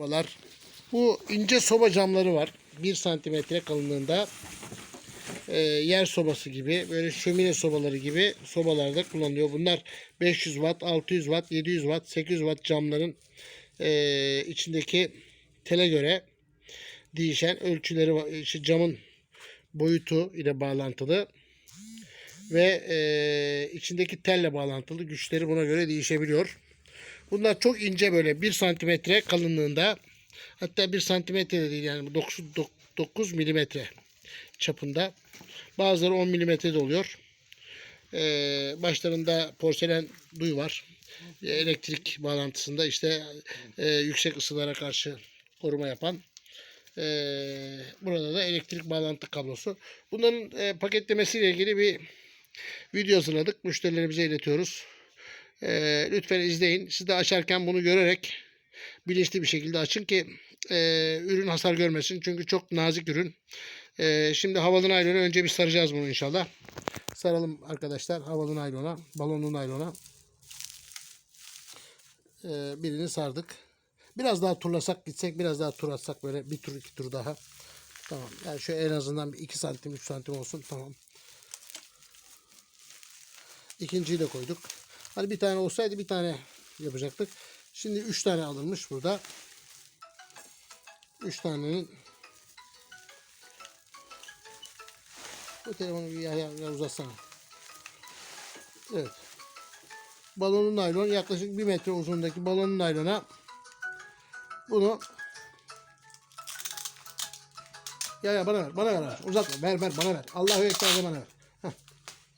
Merhabalar. Bu ince soba camları var. 1 santimetre kalınlığında. Ee, yer sobası gibi, böyle şömine sobaları gibi sobalarda kullanılıyor. Bunlar 500 watt, 600 watt, 700 watt, 800 watt camların ee, içindeki tele göre değişen ölçüleri. İşte camın boyutu ile bağlantılı ve ee, içindeki telle bağlantılı güçleri buna göre değişebiliyor. Bunlar çok ince böyle 1 santimetre kalınlığında. Hatta 1 santimetre de değil yani 9, 9 milimetre çapında. Bazıları 10 milimetre de oluyor. Ee, başlarında porselen duy var. Ee, Elektrik bağlantısında işte e, yüksek ısılara karşı koruma yapan. Ee, burada da elektrik bağlantı kablosu. Bunların e, paketlemesiyle ilgili bir video hazırladık. Müşterilerimize iletiyoruz. Ee, lütfen izleyin. Siz de açarken bunu görerek bilinçli bir şekilde açın ki e, ürün hasar görmesin. Çünkü çok nazik ürün. E, şimdi havalı naylona önce bir saracağız bunu inşallah. Saralım arkadaşlar havalı naylona, balonlu naylona. E, birini sardık. Biraz daha turlasak gitsek, biraz daha tur atsak böyle bir tur iki tur daha. Tamam. Yani şöyle en azından bir 2 santim 3 santim olsun. Tamam. İkinciyi de koyduk. Hani bir tane olsaydı bir tane yapacaktık. Şimdi üç tane alınmış burada. Üç tanenin bu telefonu bir ya, ya, ya uzatsana. Evet. Balonun naylon yaklaşık bir metre uzunluğundaki balonun naylona bunu ya ya bana ver bana ver uzatma ver ver bana ver Allahu Ekber bana ver Heh.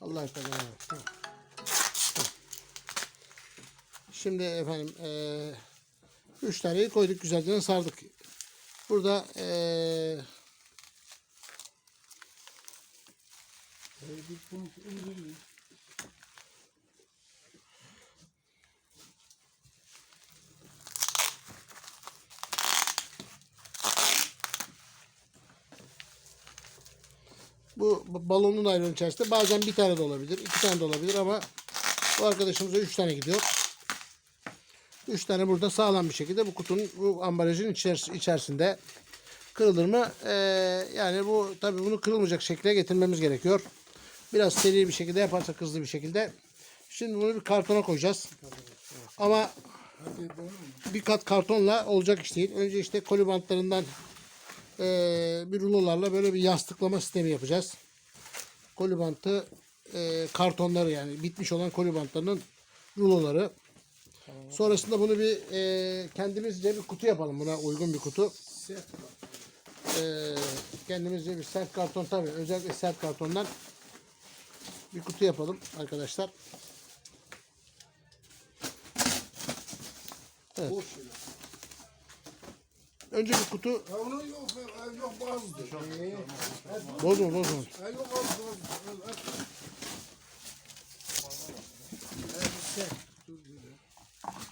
Allahu Ekber bana ver tamam. Şimdi efendim eee üç taneyi koyduk güzelce sardık. Burada eee bu balonun naylon içerisinde bazen bir tane de olabilir, iki tane de olabilir ama bu arkadaşımıza üç tane gidiyor. Üç tane burada sağlam bir şekilde bu kutunun bu ambalajın içeris- içerisinde kırılır mı? Ee, yani bu tabi bunu kırılmayacak şekilde getirmemiz gerekiyor. Biraz seri bir şekilde yaparsak hızlı bir şekilde. Şimdi bunu bir kartona koyacağız. Ama bir kat kartonla olacak iş değil. Önce işte koli bantlarından ee, bir rulolarla böyle bir yastıklama sistemi yapacağız. Koli bantı ee, kartonları yani bitmiş olan koli bantlarının ruloları. Sonrasında bunu bir e, kendimizce bir kutu yapalım. Buna uygun bir kutu. E, kendimizce bir sert karton tabii. Özellikle sert kartondan bir kutu yapalım arkadaşlar. Evet. Önce bir kutu Ya onun yok, yok bozma bozma yok az, az, az.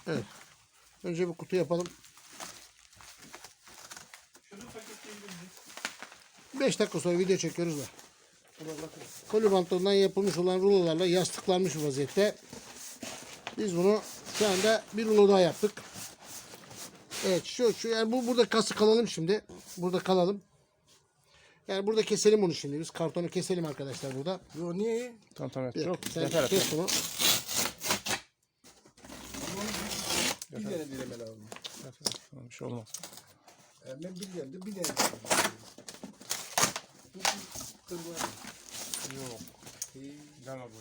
Evet. Önce bir kutu yapalım. 5 dakika sonra video çekiyoruz da. Koli bantlarından yapılmış olan rulolarla yastıklanmış vaziyette. Biz bunu şu anda bir rulo daha yaptık. Evet şu, şu yani bu burada kası kalalım şimdi. Burada kalalım. Yani burada keselim bunu şimdi. Biz kartonu keselim arkadaşlar burada. Yo niye? Tamam tamam. Bir Yok. dakika, sen kes bunu. Bir tane dileme lazım. Tamam, Bir şey olmaz. E, ben bilmiyorum da bir tane. Bu kırmızı. Yok. Bu.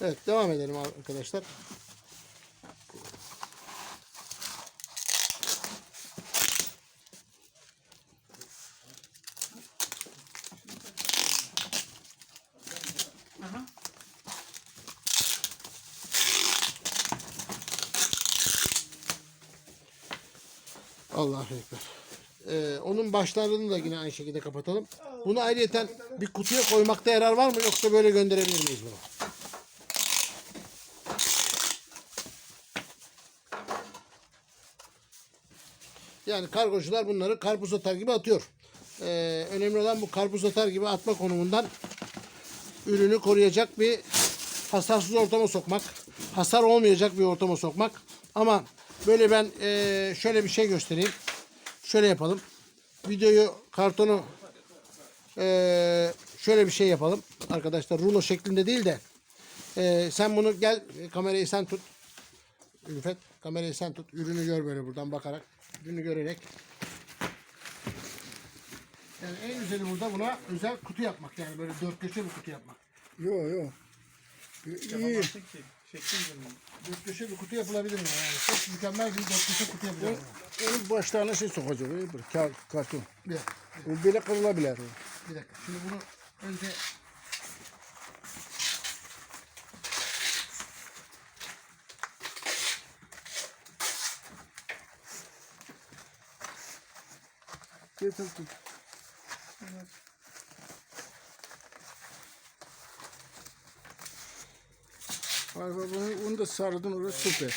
Evet devam edelim arkadaşlar. Allahu Ekber. Ee, onun başlarını da yine aynı şekilde kapatalım. Bunu ayrıyeten bir kutuya koymakta yarar var mı yoksa böyle gönderebilir miyiz bunu? Yani kargocular bunları karpuz atar gibi atıyor. Ee, önemli olan bu karpuz atar gibi atma konumundan ürünü koruyacak bir hasarsız ortama sokmak. Hasar olmayacak bir ortama sokmak. Ama böyle ben e, şöyle bir şey göstereyim. şöyle yapalım. Videoyu kartonu eee, şöyle bir şey yapalım. Arkadaşlar rulo şeklinde değil de eee, sen bunu gel e, kamerayı sen tut. Ülfet kamerayı sen tut. Ürünü gör böyle buradan bakarak. Ürünü görerek. Yani en güzeli burada buna özel kutu yapmak. Yani böyle dört köşe bir kutu yapmak. Yo yo. İyi. Yapamazsın ki. Şekil üzerinden. Dört köşe bir kutu yapılabilir mi? Yani çok mükemmel bir dört köşe kutu yapacağız. buna. Onun başlarına şey sokacak. öyle Bir kağıt, karton. Bir, O böyle kırılabilir. o. bir dakika. Şimdi bunu önce Getir tut. Ay baba bunu, onu da sardın oraya süper.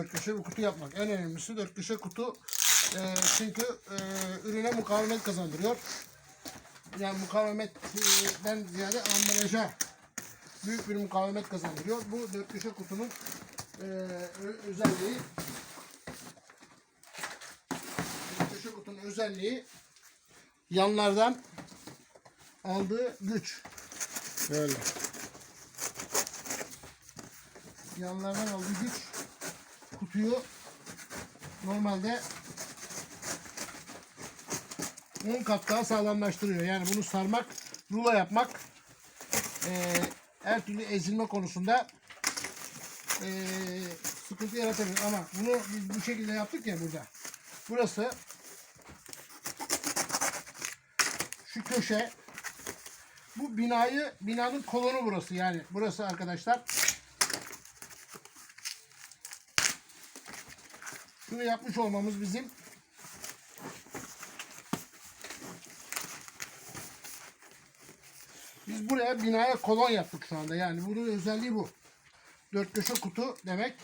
Dört köşe bir kutu yapmak. En önemlisi dört köşe kutu. Ee, çünkü e, ürüne mukavemet kazandırıyor. Yani mukavemetten ziyade ambalaja büyük bir mukavemet kazandırıyor. Bu dört köşe kutunun e, özelliği dört köşe kutunun özelliği yanlardan aldığı güç. Böyle. yanlardan aldığı güç kutuyu normalde 10 kat daha sağlamlaştırıyor. Yani bunu sarmak, rulo yapmak eee, her türlü ezilme konusunda eee, sıkıntı yaratabilir. Ama bunu biz bu şekilde yaptık ya burada. Burası şu köşe bu binayı binanın kolonu burası yani burası arkadaşlar Şunu yapmış olmamız bizim Biz buraya binaya kolon yaptık şu anda. Yani bunun özelliği bu. Dört köşe kutu demek.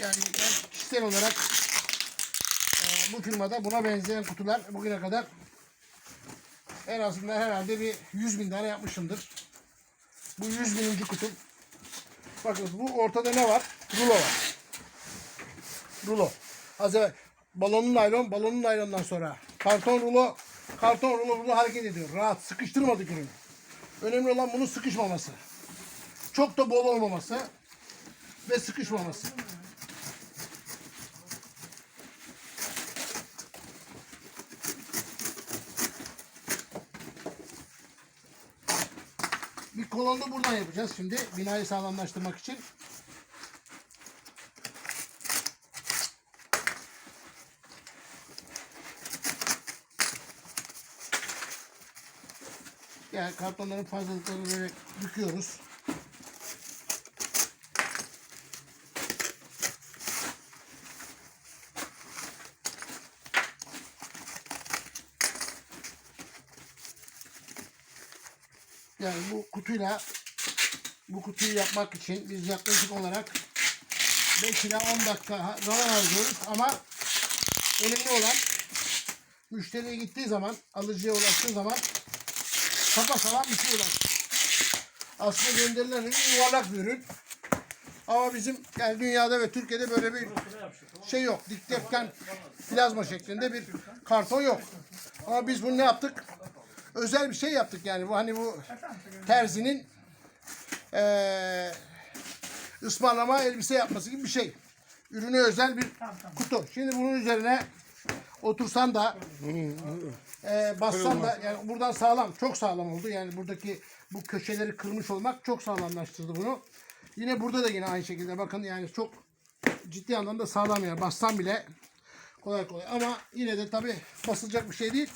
Yani ben kişisel olarak e, bu firmada buna benzeyen kutular bugüne kadar en azından herhalde bir 100 bin tane yapmışımdır. Bu 100 bininci kutum. Bakın bu ortada ne var? Rulo var rulo. Az evvel balonun naylon, balonun naylondan sonra karton rulo, karton rulo burada hareket ediyor. Rahat, sıkıştırmadık ürünü. Önemli olan bunun sıkışmaması. Çok da bol olmaması ve sıkışmaması. Bir kolonu da buradan yapacağız şimdi binayı sağlamlaştırmak için. Yani kartonların fazlalıklarını böyle büküyoruz. Yani bu kutuyla bu kutuyu yapmak için biz yaklaşık olarak 5 ila 10 dakika zaman harcıyoruz ama önemli olan müşteriye gittiği zaman, alıcıya ulaştığı zaman sapa sağlam bir şey ulaştı. Aslında gönderilen ürün yuvarlak bir ürün. Ama bizim yani dünyada ve Türkiye'de böyle bir şey yok. Dikdörtgen plazma şeklinde bir karton yok. Ama biz bunu ne yaptık? Özel bir şey yaptık yani. Bu hani bu terzinin eee ısmarlama elbise yapması gibi bir şey. Ürüne özel bir kutu. Şimdi bunun üzerine otursan da e, bassan da yani buradan sağlam, çok sağlam oldu. Yani buradaki bu köşeleri kırmış olmak çok sağlamlaştırdı bunu. Yine burada da yine aynı şekilde bakın yani çok ciddi anlamda sağlam yani bassan bile kolay kolay ama yine de tabi basılacak bir şey değil.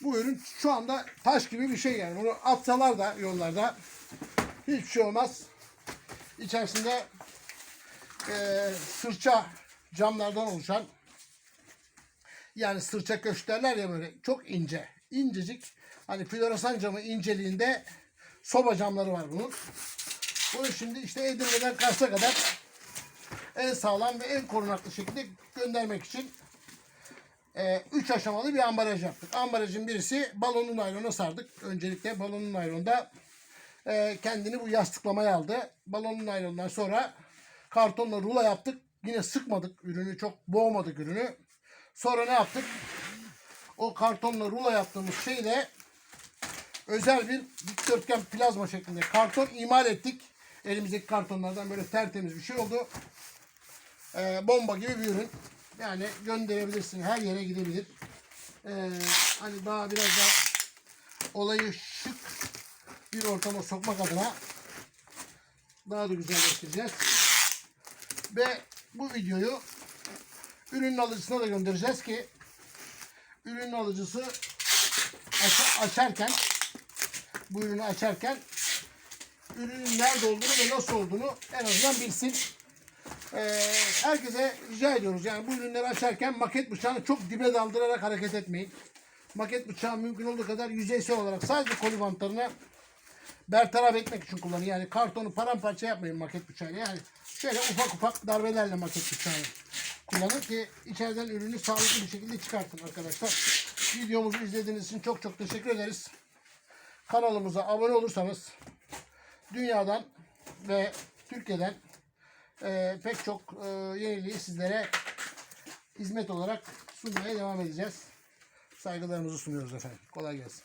Bu ürün şu anda taş gibi bir şey yani. Bunu atsalar da yollarda hiçbir şey olmaz. İçerisinde e, sırça camlardan oluşan yani sırça köşk derler ya böyle çok ince. incecik. Hani floresan camı inceliğinde soba camları var bunun. Bunu şimdi işte Edirne'den Kars'a kadar en sağlam ve en korunaklı şekilde göndermek için 3 aşamalı bir ambalaj yaptık. Ambalajın birisi balonlu naylona sardık. Öncelikle balonlu naylonda e, kendini bu yastıklamaya aldı. Balonlu naylondan sonra kartonla rulo yaptık. Yine sıkmadık ürünü, çok boğmadık ürünü. Sonra ne yaptık? O kartonla rulo yaptığımız şeyle özel bir dikdörtgen plazma şeklinde karton imal ettik. Elimizdeki kartonlardan böyle tertemiz bir şey oldu. Ee, bomba gibi bir ürün. Yani gönderebilirsin. Her yere gidebilir. Ee, hani daha biraz daha olayı şık bir ortama sokmak adına daha da güzelleştireceğiz. Ve bu videoyu ürünün alıcısına da göndereceğiz ki ürünün alıcısı aç- açarken bu ürünü açarken ürünün nerede olduğunu ve nasıl olduğunu en azından bilsin. Ee, herkese rica ediyoruz. Yani bu ürünleri açarken maket bıçağını çok dibe daldırarak hareket etmeyin. Maket bıçağı mümkün olduğu kadar yüzeysel olarak sadece koli bantlarını bertaraf etmek için kullanın. Yani kartonu paramparça yapmayın maket bıçağıyla. Yani şöyle ufak ufak darbelerle maket bıçağını kullanın ki içeriden ürünü sağlıklı bir şekilde çıkartın arkadaşlar. Videomuzu izlediğiniz için çok çok teşekkür ederiz. Kanalımıza abone olursanız dünyadan ve Türkiye'den e, pek çok e, yeniliği sizlere hizmet olarak sunmaya devam edeceğiz. Saygılarımızı sunuyoruz efendim. Kolay gelsin.